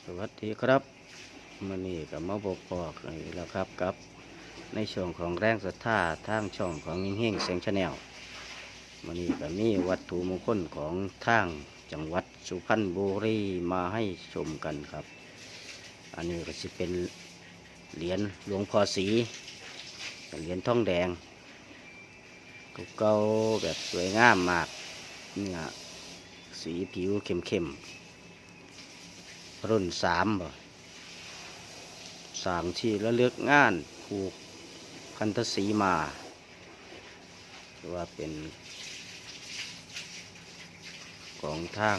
สวัสดีครับมื่อนี้กับมาบพอกอีกแล้วครับกับในช่วงของแรงศรัทธาทางช่องของยิ่งเฮงเสียงชาแนลมื่อนี้ก็มีวัตถุมงคลของทางจังหวัดสุพรรณบุรีมาให้ชมกันครับ อันนี้ก็จะเป็นเหรียญหลวงพ่อสีเหรียญทองแดงเก่าแบบสวยงามมากเนี่ยสีผิวเข้มๆ รุ่นสามบ่สามที่ระลึกงานผูกพันธสีมาว่าเป็นของทาง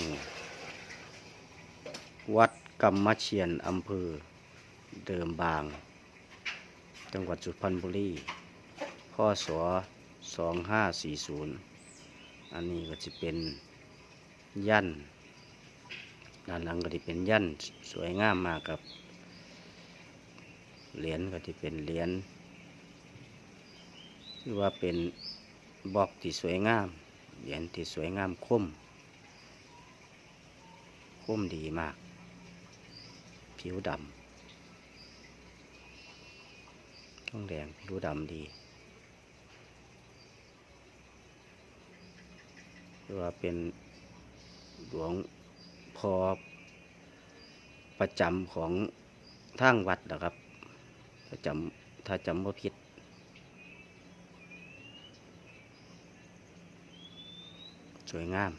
วัดกรรมเชียนอำเภอเดิมบาง จังหวัดสุพรรณบุรีพศ2540 อันนี้ก็จะเป็นยัน ด้านหลังก็จะเป็นยันสวยงามมากครับ เหรียญก็จะเป็นเหรียญที่ว่าเป็นบล็อกที่สวยงาม เหรียญที่สวยงามคมคมดีมาก ผิวดำต้องแดงผิวดำดีที่ว่าเป็นหลวง พอประจำของทางวัดนะครับ ประจำถ้าจำว่าผิดสวยงาม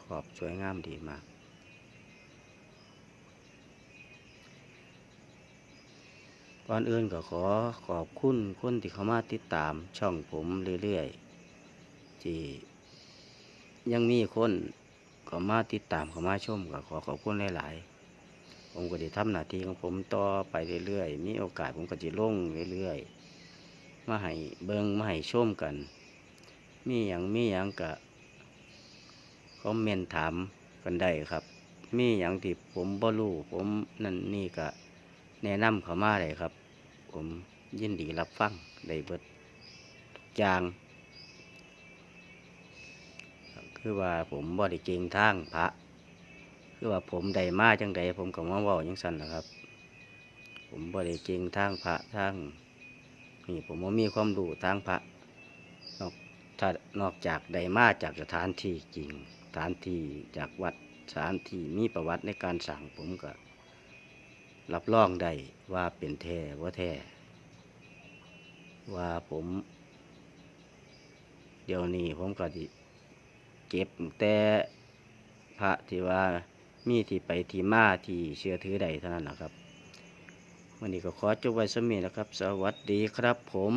ขอบสวยงามดีมาก ก่อนอื่นก็ขอขอบคุณคนที่เข้ามาติดตามช่องผมเรื่อยๆที่ยังมีคนเข้ามาติดตามเข้ามาชมก็ขอขอบคุณหลายๆผมก็จะทำหน้าที่ของผมต่อไปเรื่อยๆมีโอกาสผมก็จะลงเรื่อยๆมาให้เบิงมาให้ชมกัน มีอย่างมีอย่างก็คอมเมนต์ถามกันได้ครับ มีอย่างที่ผมบ่รู้ผมนั่นนี่ก็แนะนำเขามาได้ครับ ผมยินดีรับฟังได้เบิดทุกอย่าง คือว่าผมบ่ได้เก่งทางพระ คือว่าผมได้มาจังใดผมก็มาว้าจังซั่นนะครับ ผมบ่ได้เก่งทางพระทางนี่ผมบ่มีความรู้ทางพระนอกถ้านอกจากได้มาจากสถานที่จริง สถานที่จากวัดสถานที่มีประวัติในการสั่งผมก็ รับรองได้ว่าเป็นแท้ว่าแท้ว่าผม เดี๋ยวนี้ผมก็ดิเก็บแต่พระที่ว่ามีที่ไปที่มาที่เชื่อถือได้เท่านั้นนะครับ วันนี้ก็ขอจบไว้สมีนะครับ สวัสดีครับผม